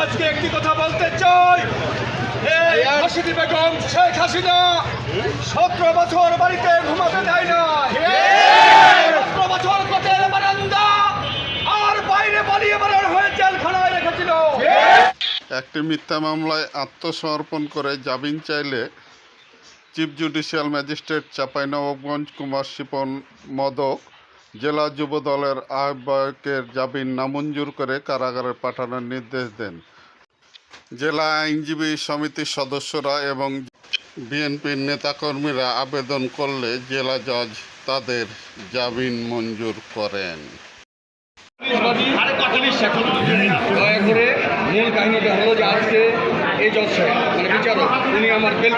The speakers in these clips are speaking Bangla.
আজকে একটি কথা বলতে চাই। হাসিদি বেগম শেখ হাসিনা সতেরো বছর বাড়িতে ঘুমাতে দেয় না। সতেরো বছর কোটের বারান্দা আর বাইরে পালিয়ে বেরোর হয়ে জেলখানায় রেখেছিল। একটি মিথ্যা মামলায় আত্মসমর্পণ করে জামিন চাইলে chief judicial magistrate Chapainawabganj Kumar Shipon Modak জেলা যুব দলের আহ্বায়কের জামিন নামঞ্জুর করে কারাগারে পাঠানোর নির্দেশ দেন। জেলা আইনজীবী সমিতির সদস্যরা এবং বিএনপির নেতাকর্মীরা আবেদন করলে জেলা জজ তাদের জামিন মঞ্জুর করেন। করে মূল কাহিনীটা হলো যে আজকে এই জজ সাহেব মানে বিচারক, উনি আমার বেল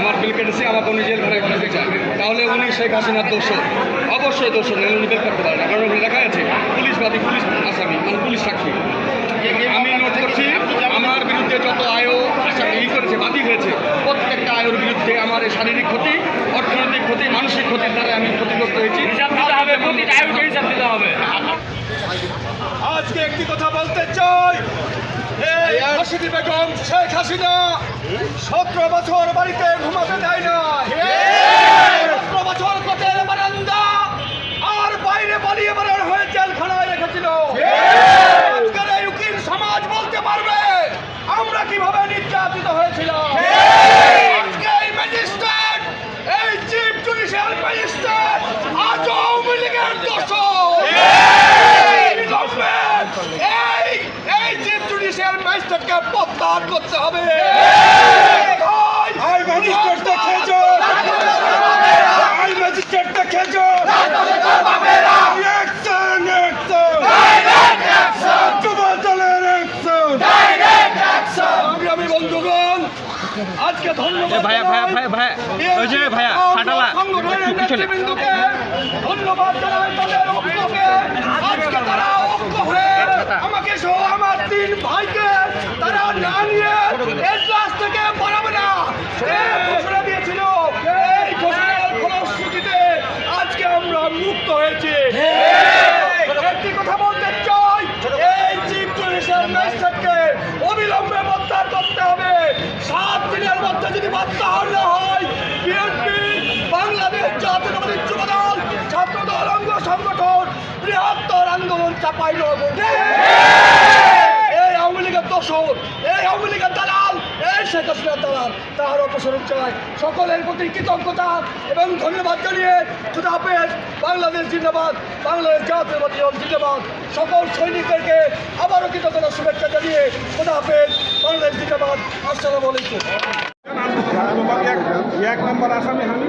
আমার বিল কেটেছে আমাকে উনি জেল ঘরে ফেলতে চান তাহলে উনি শেখ হাসিনার দোষ অবশ্যই দোষ নেই উনি বেল করতে পারেন না। কারণ ওখানে লেখা আছে পুলিশবাদী পুলিশ আসামি মানে পুলিশ সাক্ষী। আমি নোট করছি আমার বিরুদ্ধে যত আয়ও আসামি ই করেছে বাদী হয়েছে প্রত্যেকটা আয়ের বিরুদ্ধে আমার এই শারীরিক ক্ষতি অর্থনৈতিক ক্ষতি মানসিক ক্ষতির দ্বারা আমি ক্ষতিগ্রস্ত হয়েছি। দিতে দিতে আজকে একটি কথা বলতে চাই হাসিদি বেগম শেখ হাসিনা সতেরো বছর বাড়িতে ঘুমাতে দেয় না সতেরো বছর কোটের বারান্দা আর বাইরে পালিয়ে বেরোর হয়ে জেলখানায় রেখেছিল আজকের এই উকিল সমাজ বলতে পারবে আমরা কীভাবে নির্যাতিত হয়েছিলাম আজকে এই ম্যাজিস্ট্রেট এই চিফ জুডিশিয়াল ম্যাজিস্ট্রেট আজ আওয়ামী লীগের দোষর এই এই চিফ জুডিশিয়াল ম্যাজিস্ট্রেটকে প্রত্যাহার করতে হবে। আই ম্যাজিস্ট্রেটকে খেজো আই ম্যাজিস্ট্রেটকে খেজো অ্যাকশন অ্যাকশন। যুব দলের অ্যাকশন আজকে ধন্যবাদ ভাইয়া, ভাইয়া, ভাইয়া, ভাইয়া, ওই যে ভাইয়া, ফাটালা, পিছনে। ধন্যবাদ হয়েছি। একটি কথা বলতে চাই এই চিফ জুডিশিয়াল ম্যাজিস্ট্রেটকে অবিলম্বে প্রত্যাহার করতে হবে। সাত দিনের মধ্যে যদি প্রত্যাহার না হয় বিএনপি বাংলাদেশ জাতীয়তাবাদী যুব দল ছাত্র দল অঙ্গ সংগঠন বৃহত্তর আন্দোলন চাপাই এই আওয়ামী লীগের দোষর এই আওয়ামী লীগের দালাল এই শেখ হাসিনার দালাল তাহার অপসারণ চাই সকলের প্রতি কৃতজ্ঞতা এবং ধন্যবাদ জানিয়ে খুদা হাফেজ বাংলাদেশ জিন্দাবাদ, বাংলাদেশ জাতীয়বাদী দল জিন্দাবাদ। সকল সৈনিকদেরকে আবারও কৃতজ্ঞতা, শুভেচ্ছা জানিয়ে খুদা হাফেজ বাংলাদেশ জিন্দাবাদ। আসসালামু আলাইকুম। এক নম্বর আসামি আমি